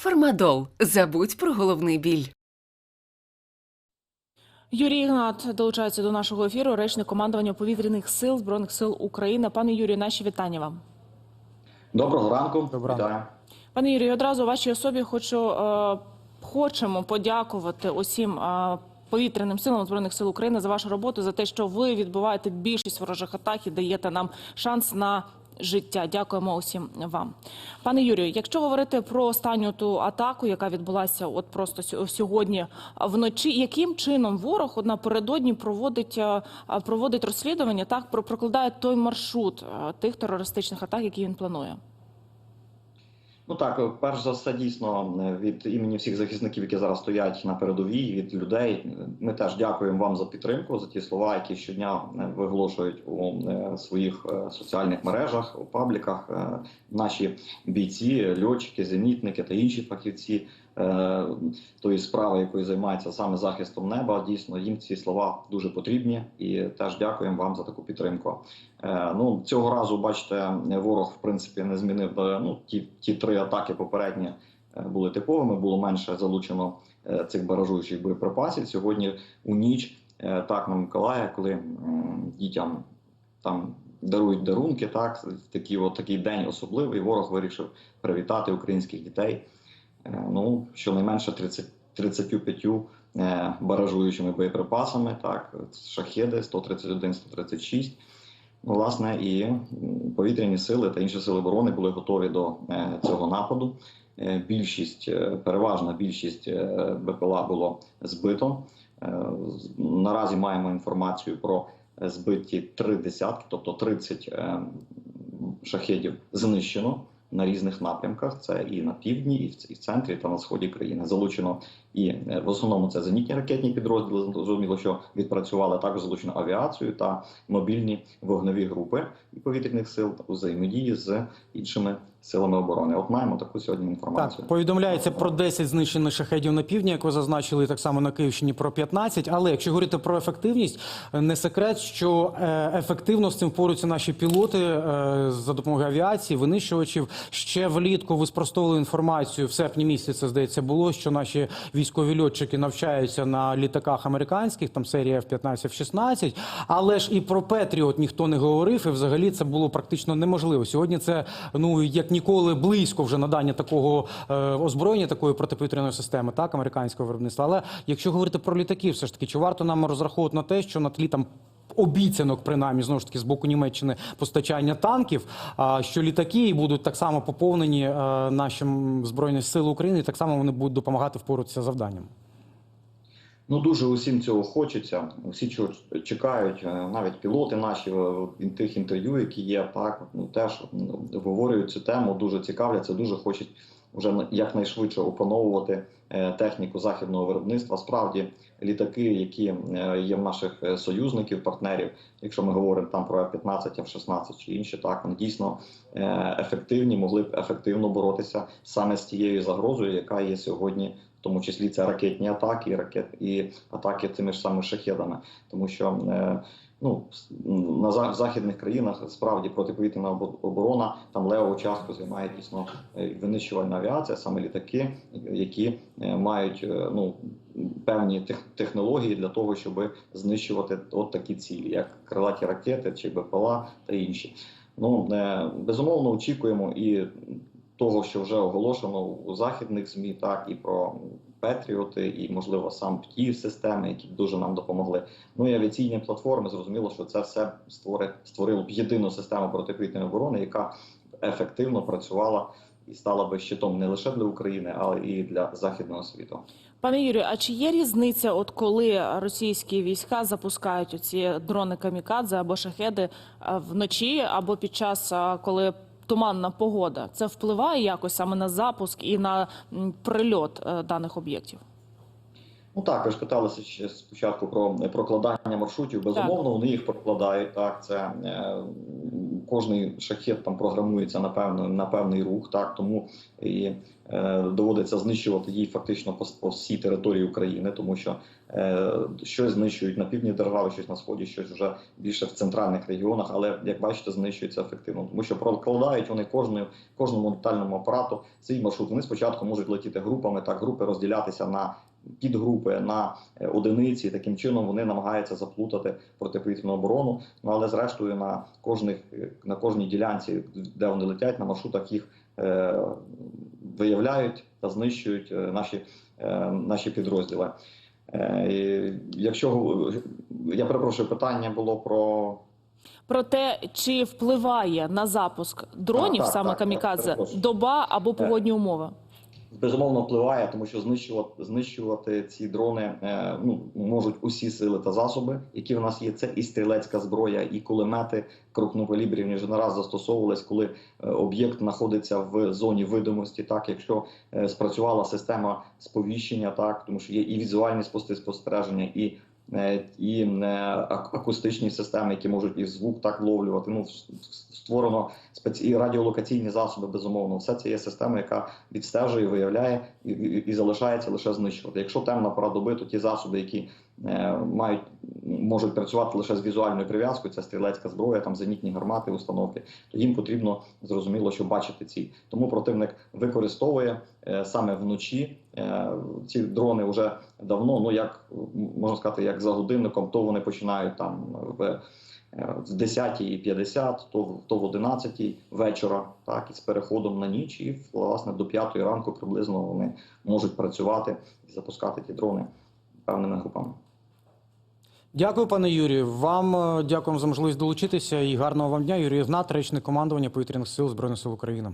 Фармадол. Забудь про головний біль. Юрій Ігнат долучається до нашого ефіру, речник командування повітряних сил збройних сил України. Пане Юрію, наші вітання вам. Доброго ранку. Доброго Вітаю. Пане Юрію, одразу вашій особі хочу е, хочемо подякувати усім е, повітряним силам збройних сил України за вашу роботу, за те, що ви відбуваєте більшість ворожих атак і даєте нам шанс на. Життя, дякуємо усім вам, пане Юрію. Якщо говорити про останню ту атаку, яка відбулася, от просто сьо- сьогодні вночі, яким чином ворог напередодні проводить е, е, проводить розслідування, так про прокладає той маршрут е, тих терористичних атак, які він планує? Ну так, перш за все, дійсно, е, від імені всіх захисників, які зараз стоять на передовій, від людей, е, ми теж дякуємо вам за підтримку, за ті слова, які щодня е, виголошують у е, своїх е, соціальних мережах, у пабліках е, наші бійці, льотчики, зенітники та інші фахівці. е, тої справи, якою займаються саме захистом неба. Дійсно, їм ці слова дуже потрібні, і теж дякуємо вам за таку підтримку. Е, Ну цього разу, бачите, ворог в принципі не змінив е, ну ті, ті три атаки попередні е, були типовими. Було менше залучено е, цих баражуючих боєприпасів. Сьогодні у ніч е, так на Миколая, коли дітям там дарують дарунки, так такий от такий день особливий. Ворог вирішив привітати українських дітей. Е, Ну щонайменше 30, 35 е, баражуючими боєприпасами. Так, шахеди 131, 136. Ну, власне, і повітряні сили та інші сили оборони були готові до е, цього нападу. Більшість, переважна більшість БПЛА було збито. Наразі маємо інформацію про збиті три десятки, тобто 30 е, шахедів знищено на різних напрямках. Це і на півдні, і в центрі та на сході країни. Залучено і е, в основному це зенітні ракетні підрозділи. Зрозуміло, що відпрацювали також залучено авіацію та мобільні вогневі групи і повітряних сил у взаємодії з іншими силами оборони. От маємо таку сьогодні інформацію. Так, повідомляється про 10 знищених шахедів на півдні, як ви зазначили, і так само на Київщині про 15. Але якщо говорити про ефективність, не секрет, що е, ефективно з цим впорюються наші пілоти е, за допомогою авіації, винищувачів. Ще влітку ви спростовували інформацію в серпні місяці, це, здається, було, що наші військові льотчики навчаються на літаках американських, там серія F-15, F-16. Але ж і про Петріот ніхто не говорив, і взагалі це було практично неможливо. Сьогодні це ну як ніколи близько вже надання такого е, озброєння, такої протиповітряної системи, так американського виробництва. Але якщо говорити про літаки, все ж таки, чи варто нам розраховувати на те, що на тлі там. Обіцянок, принаймні, знову ж таки, з боку Німеччини постачання танків, а що літаки будуть так само поповнені е, нашим Збройним силам України, і так само вони будуть допомагати впоратися завданням. Ну дуже усім цього хочеться. Усі чого чекають, е, навіть пілоти наші в в тих інтерв'ю, які є, так ну теж ну, обговорюють цю тему, дуже цікавляться, дуже хочуть вже якнайшвидше опановувати е, техніку західного виробництва. Справді літаки, які е, є в наших е, союзників, партнерів, якщо ми говоримо там про F-15, F-16 чи інші, так вони дійсно е, ефективні, могли б ефективно боротися саме з тією загрозою, яка є сьогодні тому числі це ракетні атаки, і ракет і атаки цими ж самими шахедами, тому що е, ну на західних країнах справді протиповітряна оборона там левову частку займає дійсно е, винищувальна авіація, саме літаки, які е, мають ну певні тех- технології для того, щоб знищувати от такі цілі, як крилаті ракети чи БПЛА та інші. Ну безумовно очікуємо і того, що вже оголошено у західних змі, так і про Петріоти, і можливо сам птів системи, які дуже нам допомогли. Ну і авіаційні платформи. Зрозуміло, що це все створить створило б єдину систему протиповітряної оборони, яка ефективно працювала і стала би щитом не лише для України, але і для західного світу. Пане Юрію, а чи є різниця, от коли російські війська запускають оці дрони камікадзе або шахеди вночі, або під час коли туманна погода? Це впливає якось саме на запуск і на прильот е, даних об'єктів? Ну так, ви ж питалися ще спочатку про прокладання маршрутів. Безумовно, вони їх прокладають. Так, це е, кожний шахет там програмується на певний, на певний рух. Так, тому і е, доводиться знищувати її фактично по, по всій території України, тому що е, щось знищують на півдні держави, щось на сході, щось вже більше в центральних регіонах. Але як бачите, знищується ефективно, тому що прокладають вони кожною кожному детальному апарату свій маршрут. Вони спочатку можуть летіти групами, так групи розділятися на підгрупи на е, одиниці. Таким чином вони намагаються заплутати протиповітряну оборону. Ну але зрештою на кожних е, на кожній ділянці, де вони летять, на маршрутах їх е, виявляють та знищують е, наші, е, наші підрозділи. Е, якщо я перепрошую, питання було про Про те, чи впливає на запуск дронів А, так, саме так, так, камікадзе перепрошую. доба або погодні умови? Безумовно впливає, тому що знищувати знищувати ці дрони е, ну можуть усі сили та засоби, які в нас є. Це і стрілецька зброя, і кулемети крупнокалібрівні вже не раз застосовувались, коли е, об'єкт знаходиться в зоні видимості. Так, якщо е, спрацювала система сповіщення, так тому що є і візуальні спости спостереження, і і е, акустичні системи, які можуть і звук так вловлювати. Ну створено і радіолокаційні засоби. Безумовно, все це є система, яка відстежує, виявляє і, і, і залишається лише знищувати. Якщо темна пора доби, то ті засоби, які е, мають можуть працювати лише з візуальною прив'язкою, це стрілецька зброя, там зенітні гармати, установки, то їм потрібно зрозуміло, що бачити ці. Тому противник використовує е, саме вночі ці дрони вже давно. Ну як можна сказати, як за годинником, то вони починають там в. е, В 10.50, то, то в 11 вечора, так і з переходом на ніч, і власне до 5 ранку приблизно вони можуть працювати і запускати ті дрони певними групами. Дякую, пане Юрію. Вам е, дякуємо за можливість долучитися і гарного вам дня. Юрій Ігнат, речник командування повітряних сил Збройних сил України.